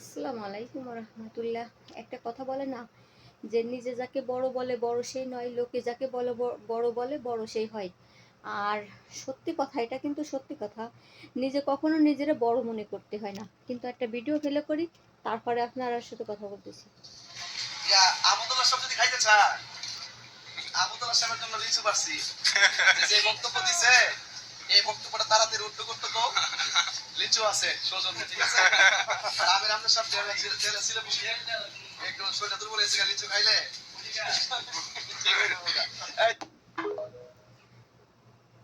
আসসালামু আলাইকুম রহমতুল্লাহ একটা কথা বলে না, যে নিজে যাকে বড় বলে বড় সেই নয়, লোকে যাকে বলে বড় বলে বড় সেই হয়। আর সত্যি কথা, এটা কিন্তু সত্যি কথা, নিজে কখনো নিজেরা বড় মনে করতে হয় না। কিন্তু একটা ভিডিও ফেলে করি, তারপরে আপনার সাথে কথা বলতেছি। এই বক্তব্যটা তাড়াতাড়ি উঠতে করতে তো লিচু আছে সৌজন্য ঠিক আছে? আমির আমনের সব জেলে জেলে ছিল বেশি একদম শরীরটা দুর্বল হয়েছে লিচু খাইলে?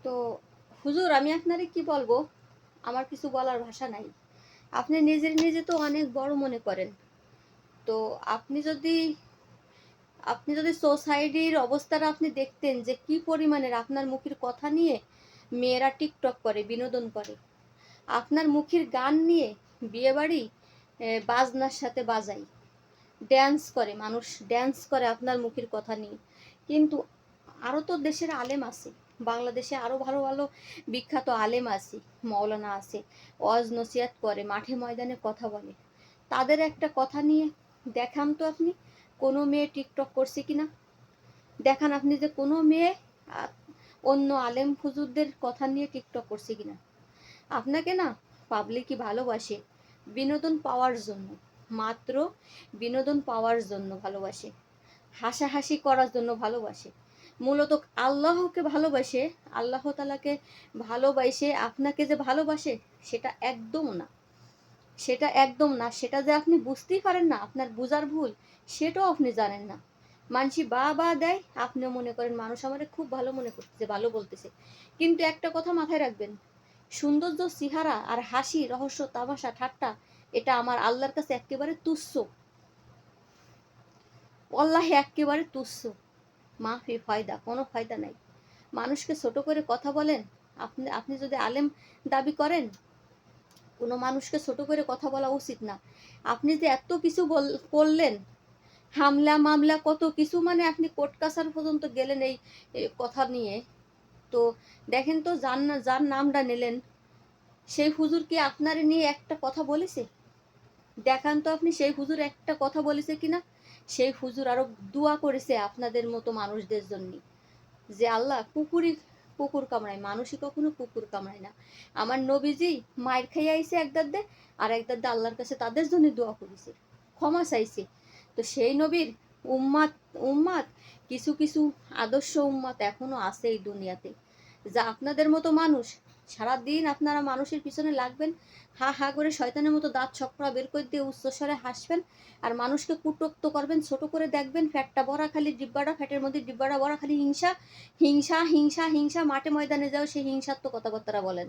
তো হুজুর আমি আপনারে কি বলব? আমার কিছু বলার ভাষা নাই। আপনি নিজের নিজে তো অনেক বড় মনে করেন। তো আপনি যদি আপনি যদি সোসাইটির অবস্থাটা আপনি দেখতেন যে কি পরিমাণের আপনার মুখের কথা নিয়ে মেয়েরা টিকটক করে বিনোদন করে আপনার মুখের গান নিয়ে বিয়েবাড়ি বাজনার সাথে বাজাই। ড্যান্স করে, মানুষ ড্যান্স করে আপনার মুখের কথা নিয়ে। কিন্তু আরও তো দেশের আলেম আছে। বাংলাদেশে আরও ভালো ভালো বিখ্যাত আলেম আছে, মৌলানা আছে। ওয়াজ নসিয়াত করে, মাঠে ময়দানে কথা বলে। তাদের একটা কথা নিয়ে দেখান তো আপনি, কোনো মেয়ে টিকটক করছে কি না দেখান আপনি যে কোনো মেয়ে অন্য আলেম ফুজুরদের কথা নিয়ে টিকটক করছে কিনা? আপনাকে না পাবলিকই ভালোবাসে। বিনোদন পাওয়ার জন্য, মাত্র বিনোদন পাওয়ার জন্য ভালোবাসে। হাসাহাসি করার জন্য ভালোবাসে। মূলত আল্লাহকে ভালোবাসে, আল্লাহ তালাকে ভালোবাসে, আপনাকে যে ভালোবাসে, সেটা একদম না। সেটা একদম না, সেটা যে আপনি বুঝতেই পারেন না, আপনার বুঝার ভুল, সেটাও আপনি জানেন না। মানসি বা বা দেয় আপনি মনে করেন মানুষ আমারে খুব ভালো মনে করতেছে, ভালো বলতেছে। কিন্তু একটা কথা মাথায় রাখবেন সৌন্দর্য সিহারা আর হাসি, রহস্য, তামাশা, ঠাট্টা, এটা আমার আল্লাহর কাছে একেবারে তুচ্ছ। আল্লাহ একেবারে তুচ্ছ। মাফি ফায়দা, কোনো ফায়দা নাই। মানুষকে ছোট করে কথা বলেন। আপনি আপনি যদি আলেম দাবি করেন, কোনো মানুষকে ছোট করে কথা বলা উচিত না। আপনি যে এত কিছু করলেন হামলা, মামলা, কত কিছু মানে আপনি কোর্ট কাছার পর্যন্ত গেলেন এই কথা নিয়ে। তো দেখেন তো, যার না- যার নামটা নিলেন সেই হুজুর কি আপনার নিয়ে একটা কথা বলেছে? দেখান তো আপনি, সেই হুজুর একটা কথা বলেছে কিনা? সেই হুজুর আরও দোয়া করেছে আপনাদের মতো মানুষদের জন্য, যে আল্লাহ কুকুরই কুকুর কামড়ায়, মানুষই কখনো কুকুর কামড়ায় না। আমার নবীজি মায়ের খাইয়ে আইসে একদার আর একদার আল্লাহর কাছে তাদের জন্য দোয়া করেছে, ক্ষমা চাইছে। তো সেই নবীর উম্মাত উম্মাত, কিছু কিছু আদর্শ উম্মাত এখনও আছে এই দুনিয়াতে। যা আপনাদের মতো মানুষ, সারাদিন আপনারা মানুষের পিছনে লাগবেন, হা হা করে শয়তানের মতো দাঁত ছকরা বের করে দিয়ে উচ্চস্বরে হাসবেন, আর মানুষকে কুটোক্ত করবেন, ছোট করে দেখবেন, ফ্যাটটা ভরা খালি ডিব্বাটা, ফ্যাটের মধ্যে ডিব্বাটা ভরা খালি হিংসা হিংসা হিংসা হিংসা, মাঠে ময়দানে যাও, সেই হিংসাত্ম কথাবার্তা বলেন।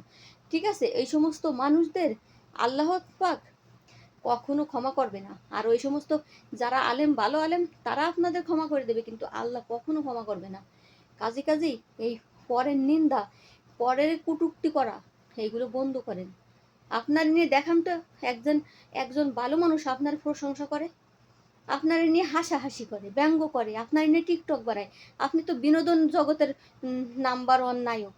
ঠিক আছে? এই সমস্ত মানুষদের আল্লাহ পাক কখনো ক্ষমা করবে না। আর ওই সমস্ত যারা আলেম, ভালো আলেম, তারা আপনাদের ক্ষমা করে দেবে, কিন্তু আল্লাহ কখনো ক্ষমা করবে না। কাজে কাজেই এই পরের নিন্দা, পরের কুটুক্তি করা, এইগুলো বন্ধ করেন। আপনার নিয়ে দেখান তো একজন একজন ভালো মানুষ আপনার প্রশংসা করে, আপনার নিয়ে হাসাহাসি করে, ব্যঙ্গ করে, আপনার নিয়ে টিকটক বানায়। আপনি তো বিনোদন জগতের নাম্বার ওয়ান নায়ক।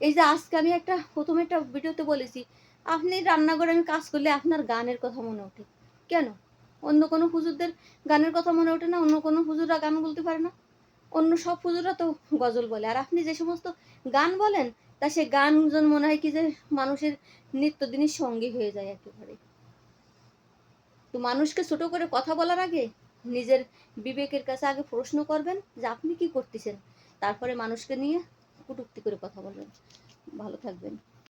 এই যে আজকে আমি একটা, প্রথমে একটা ভিডিওতে বলেছি আপনি রান্নাঘরে আমি কাজ করলে আপনার গানের কথা মনে ওঠে। কেন? অন্য কোনো হুজুরদের গানের কথা মনে ওঠে না, অন্য কোনো হুজুররা গান বলতে পারে না। অন্য সব হুজুররা তো গজল বলে। আর আপনি যে সমস্ত গান বলেন, তা সে গান যেন মনে হয় কি যে মানুষের নিত্যদিনের সঙ্গী হয়ে যায় একেবারে। তো মানুষকে ছোট করে কথা বলার আগে নিজের বিবেকের কাছে আগে প্রশ্ন করবেন যে আপনি কি করতেছেন? তারপরে মানুষকে নিয়ে কটূক্তি করে কথা বলবেন। ভালো থাকবেন।